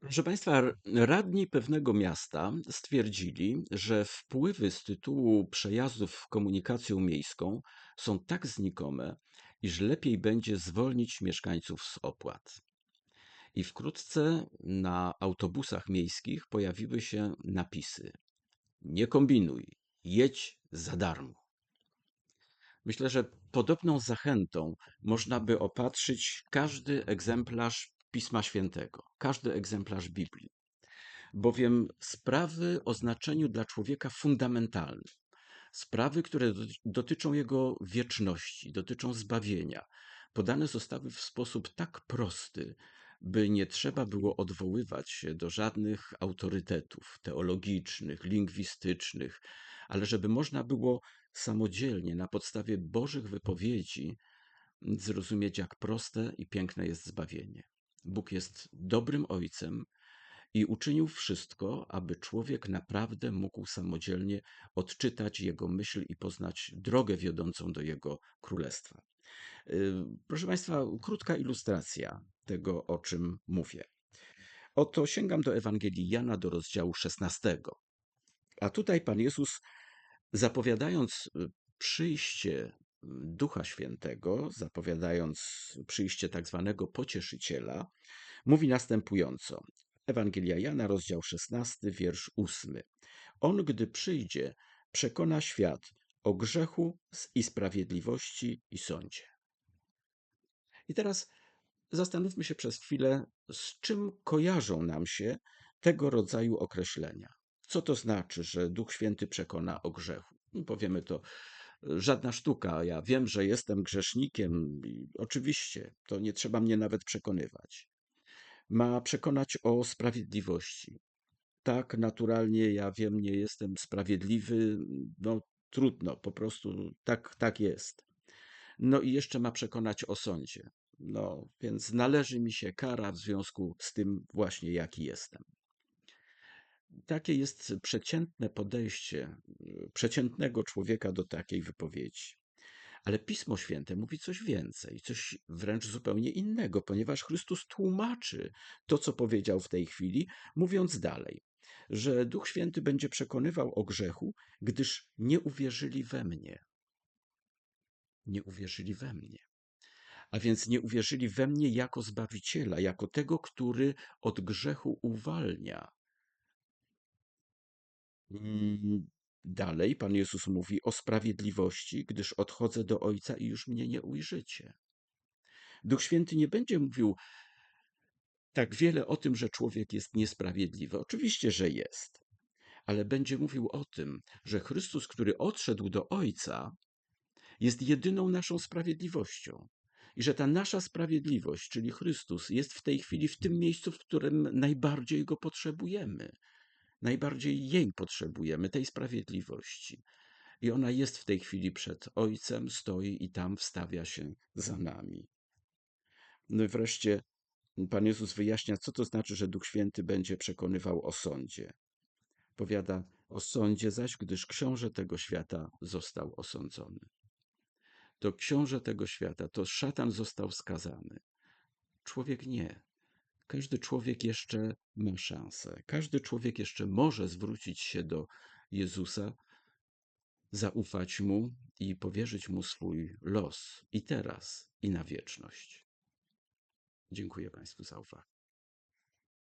Proszę Państwa, radni pewnego miasta stwierdzili, że wpływy z tytułu przejazdów komunikacją miejską są tak znikome, iż lepiej będzie zwolnić mieszkańców z opłat. I wkrótce na autobusach miejskich pojawiły się napisy: Nie kombinuj, jedź za darmo. Myślę, że podobną zachętą można by opatrzyć każdy egzemplarz Pisma Świętego, każdy egzemplarz Biblii, bowiem sprawy o znaczeniu dla człowieka fundamentalnym, sprawy, które dotyczą jego wieczności, dotyczą zbawienia, podane zostały w sposób tak prosty, by nie trzeba było odwoływać się do żadnych autorytetów teologicznych, lingwistycznych, ale żeby można było samodzielnie, na podstawie Bożych wypowiedzi, zrozumieć, jak proste i piękne jest zbawienie. Bóg jest dobrym Ojcem i uczynił wszystko, aby człowiek naprawdę mógł samodzielnie odczytać Jego myśl i poznać drogę wiodącą do Jego królestwa. Y, proszę Państwa, krótka ilustracja tego, o czym mówię. Oto sięgam do Ewangelii Jana, do rozdziału 16. A tutaj Pan Jezus, zapowiadając y, przyjście Ducha Świętego, zapowiadając przyjście tak zwanego pocieszyciela, mówi następująco. Ewangelia Jana, rozdział 16, wiersz 8. On, gdy przyjdzie, przekona świat o grzechu i sprawiedliwości i sądzie. I teraz zastanówmy się przez chwilę, z czym kojarzą nam się tego rodzaju określenia. Co to znaczy, że Duch Święty przekona o grzechu? No, powiemy to żadna sztuka. Ja wiem, że jestem grzesznikiem oczywiście to nie trzeba mnie nawet przekonywać. Ma przekonać o sprawiedliwości. Tak, naturalnie ja wiem, nie jestem sprawiedliwy, no trudno, po prostu tak, tak jest. No i jeszcze ma przekonać o sądzie. No, więc należy mi się kara w związku z tym właśnie, jaki jestem. Takie jest przeciętne podejście przeciętnego człowieka do takiej wypowiedzi. Ale Pismo Święte mówi coś więcej, coś wręcz zupełnie innego, ponieważ Chrystus tłumaczy to, co powiedział w tej chwili, mówiąc dalej, że Duch Święty będzie przekonywał o grzechu, gdyż nie uwierzyli we mnie. Nie uwierzyli we mnie a więc nie uwierzyli we mnie jako Zbawiciela, jako tego, który od grzechu uwalnia. Mm, dalej Pan Jezus mówi o sprawiedliwości, gdyż odchodzę do Ojca i już mnie nie ujrzycie. Duch Święty nie będzie mówił tak wiele o tym, że człowiek jest niesprawiedliwy. Oczywiście, że jest. Ale będzie mówił o tym, że Chrystus, który odszedł do Ojca, jest jedyną naszą sprawiedliwością i że ta nasza sprawiedliwość, czyli Chrystus, jest w tej chwili w tym miejscu, w którym najbardziej go potrzebujemy. Najbardziej jej potrzebujemy, tej sprawiedliwości. I ona jest w tej chwili przed Ojcem, stoi i tam wstawia się za nami. No i wreszcie Pan Jezus wyjaśnia, co to znaczy, że Duch Święty będzie przekonywał o sądzie. Powiada o sądzie zaś, gdyż książę tego świata został osądzony to książę tego świata, to szatan został skazany. Człowiek nie. Każdy człowiek jeszcze ma szansę. Każdy człowiek jeszcze może zwrócić się do Jezusa, zaufać mu i powierzyć mu swój los i teraz, i na wieczność. Dziękuję Państwu za uwagę.